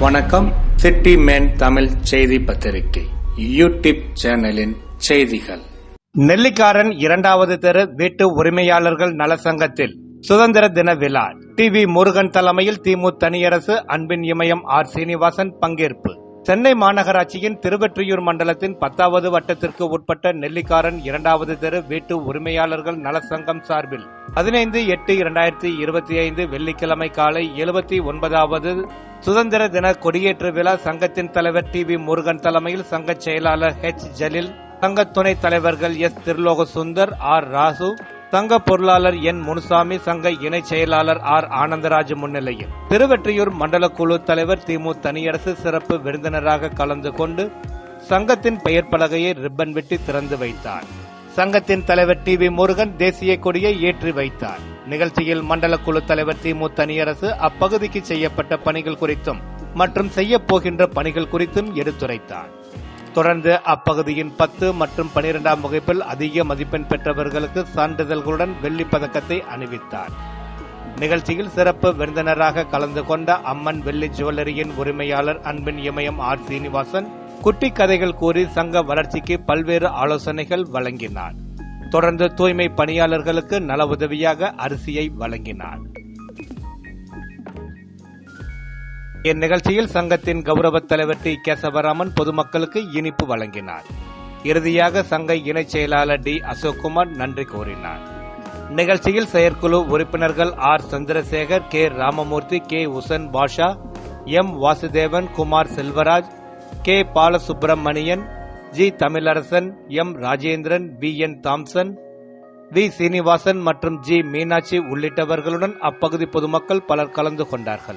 வணக்கம். City man Tamil செய்தி பத்திரிகை. யூடியூப் சேனலின் செய்திகள். நெல்லிக்காரன் இரண்டாவது தெரு வீட்டு உரிமையாளர்கள் நலசங்கத்தில் சுதந்திர தின விழா. டிவி முருகன் தலைமையில் திமுக தனியரசு அன்பின் இமயம் ஆர் சீனிவாசன் பங்கேற்பு. சென்னை மாநகராட்சியின் திருவெற்றியூர் மண்டலத்தின் பத்தாவது வட்டத்திற்கு உட்பட்ட நெல்லிக்காரன் இரண்டாவது தெரு வீட்டு உரிமையாளர்கள் நலச்சங்கம் சார்பில் பதினைந்து எட்டு இரண்டாயிரத்தி இருபத்தி ஐந்து வெள்ளிக்கிழமை காலை எழுபத்தி ஒன்பதாவது சுதந்திர தின கொடியேற்று விழா சங்கத்தின் தலைவர் டி வி முருகன் தலைமையில் சங்க செயலாளர் ஹெச் ஜலீல் சங்க துணைத் தலைவர்கள் எஸ். திருலோக சுந்தர் ஆர். ராசு சங்க பொருளாளர் என் முனுசாமி சங்க இணைச் செயலாளர் ஆர். ஆனந்தராஜ் முன்னிலையில். திருவெற்றியூர் மண்டல குழு தலைவர் திமு தனியரசு சிறப்பு விருந்தினராக கலந்து கொண்டு சங்கத்தின் பெயர் பலகையை ரிப்பன் வெட்டி திறந்து வைத்தார். சங்கத்தின் தலைவர் டி. வி. முருகன் தேசிய கொடியை ஏற்றி வைத்தார். நிகழ்ச்சியில் மண்டல குழு தலைவர் திமு தனியரசு அப்பகுதிக்கு செய்யப்பட்ட பணிகள் குறித்தும் மற்றும் செய்யப் போகின்ற பணிகள் குறித்தும் எடுத்துரைத்தார். தொடர்ந்து அப்பகுதியின் பத்து மற்றும் பனிரெண்டாம் வகுப்பில் அதிக மதிப்பெண் பெற்றவர்களுக்கு சான்றிதழ்களுடன் வெள்ளிப் பதக்கத்தை அணிவித்தார். நிகழ்ச்சியில் சிறப்பு விருந்தினராக கலந்து கொண்ட அம்மன் வெள்ளி ஜுவல்லரியின் உரிமையாளர் அன்பின் இமயம் ஆர் சீனிவாசன் குட்டி கதைகள் கூறி சங்க வளர்ச்சிக்கு பல்வேறு ஆலோசனைகள் வழங்கினார். தொடர்ந்து தூய்மை பணியாளர்களுக்கு நல உதவியாக அரிசியை வழங்கினார். இந்நிகழ்ச்சியில் சங்கத்தின் கௌரவ தலைவர் டி. கேசவராமன் பொதுமக்களுக்கு இனிப்பு வழங்கினார். இறுதியாக சங்க இணைச் செயலாளர் டி. அசோக்குமார் நன்றி கூறினார். நிகழ்ச்சியில் செயற்குழு உறுப்பினர்கள் R. Chandrasekar K. Ramamoorthy K. Usan Basha M. Vasudevan Kumar Selvaraj K. Balasubramanian G. Tamilarasan M. Rajendran V. N. Thomson V. Srinivasan மற்றும் ஜி. மீனாட்சி உள்ளிட்டவர்களுடன் அப்பகுதி பொதுமக்கள் பலர் கலந்து கொண்டார்கள்.